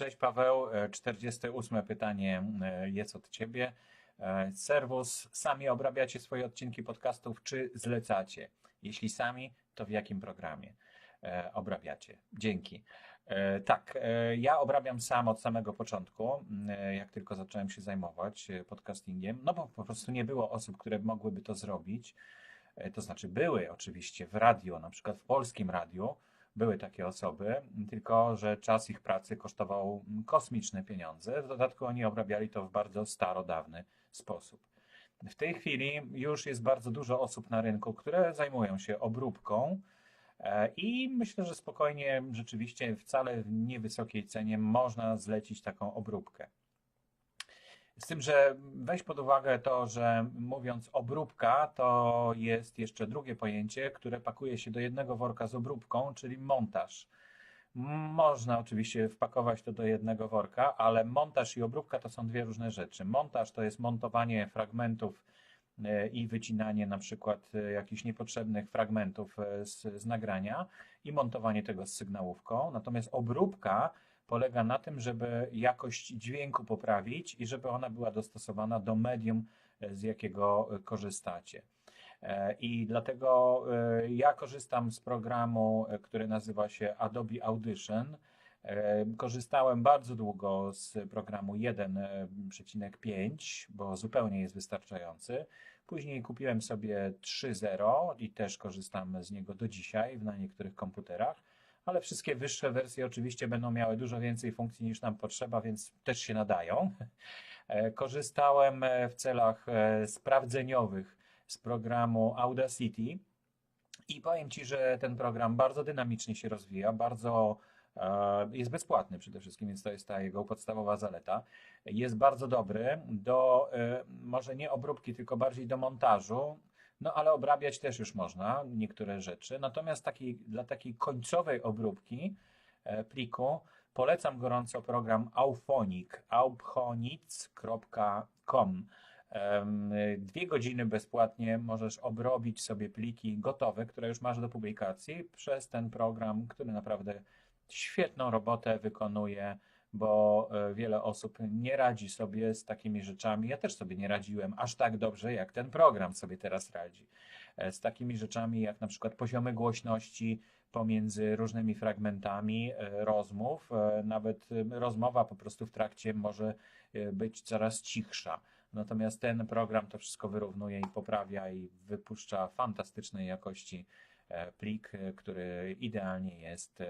Cześć Paweł, E, 48 pytanie e, jest od Ciebie. E, Serwus, sami obrabiacie swoje odcinki podcastów, czy zlecacie? Jeśli sami, to w jakim programie e, obrabiacie? Dzięki. E, Tak, e, ja obrabiam sam od samego początku, e, jak tylko zacząłem się zajmować e, podcastingiem, no bo po prostu nie było osób, które mogłyby to zrobić. E, To znaczy były oczywiście w radio, na przykład w polskim radiu, były takie osoby, tylko że czas ich pracy kosztował kosmiczne pieniądze. W dodatku oni obrabiali to w bardzo starodawny sposób. W tej chwili już jest bardzo dużo osób na rynku, które zajmują się obróbką e, i myślę, że spokojnie, rzeczywiście wcale w niewysokiej cenie można zlecić taką obróbkę. Z tym, że weź pod uwagę to, że mówiąc obróbka, to jest jeszcze drugie pojęcie, które pakuje się do jednego worka z obróbką, czyli montaż. Można oczywiście wpakować to do jednego worka, ale montaż i obróbka to są dwie różne rzeczy. Montaż to jest montowanie fragmentów e, i wycinanie na przykład e, jakichś niepotrzebnych fragmentów e, z, z nagrania i montowanie tego z sygnałówką. Natomiast obróbka polega na tym, żeby jakość dźwięku poprawić i żeby ona była dostosowana do medium, e, z jakiego e, korzystacie. E, I dlatego ja korzystam z programu, który nazywa się Adobe Audition. Korzystałem bardzo długo z programu 1.5, bo zupełnie jest wystarczający. Później kupiłem sobie 3.0 i też korzystam z niego do dzisiaj na niektórych komputerach ale wszystkie wyższe wersje oczywiście będą miały dużo więcej funkcji niż nam potrzeba, więc też się nadają. E, Korzystałem e, w celach e, sprawdzeniowych z programu Audacity i powiem Ci, że ten program bardzo dynamicznie się rozwija, bardzo jest bezpłatny przede wszystkim, więc to jest ta jego podstawowa zaleta. Jest bardzo dobry do może nie obróbki, tylko bardziej do montażu. No ale obrabiać też już można niektóre rzeczy. Natomiast taki, dla takiej końcowej obróbki e, pliku polecam gorąco program Auphonic, auphonic.com. Dwie godziny bezpłatnie możesz obrobić sobie pliki gotowe, które już masz do publikacji przez ten program, który naprawdę świetną robotę wykonuje, bo e, wiele osób nie radzi sobie z takimi rzeczami. Ja też sobie nie radziłem aż tak dobrze, jak ten program sobie teraz radzi. E, Z takimi rzeczami jak na przykład poziomy głośności pomiędzy różnymi fragmentami e, rozmów. Nawet rozmowa po prostu w trakcie może być coraz cichsza. Natomiast ten program to wszystko wyrównuje i poprawia i wypuszcza fantastycznej jakości plik, który idealnie jest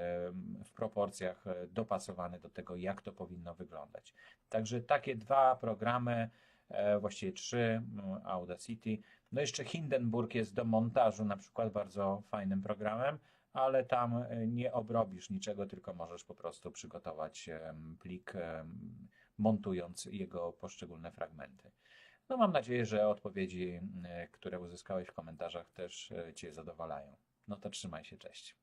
w proporcjach e, dopasowany do tego, jak to powinno wyglądać. Także takie dwa programy, e, właściwie trzy, m, Audacity. No jeszcze Hindenburg jest do montażu na przykład bardzo fajnym programem, ale tam e, nie obrobisz niczego, tylko możesz po prostu przygotować plik, montując jego poszczególne fragmenty. No mam nadzieję, że odpowiedzi, które uzyskałeś w komentarzach też Cię zadowalają. No to trzymaj się, cześć.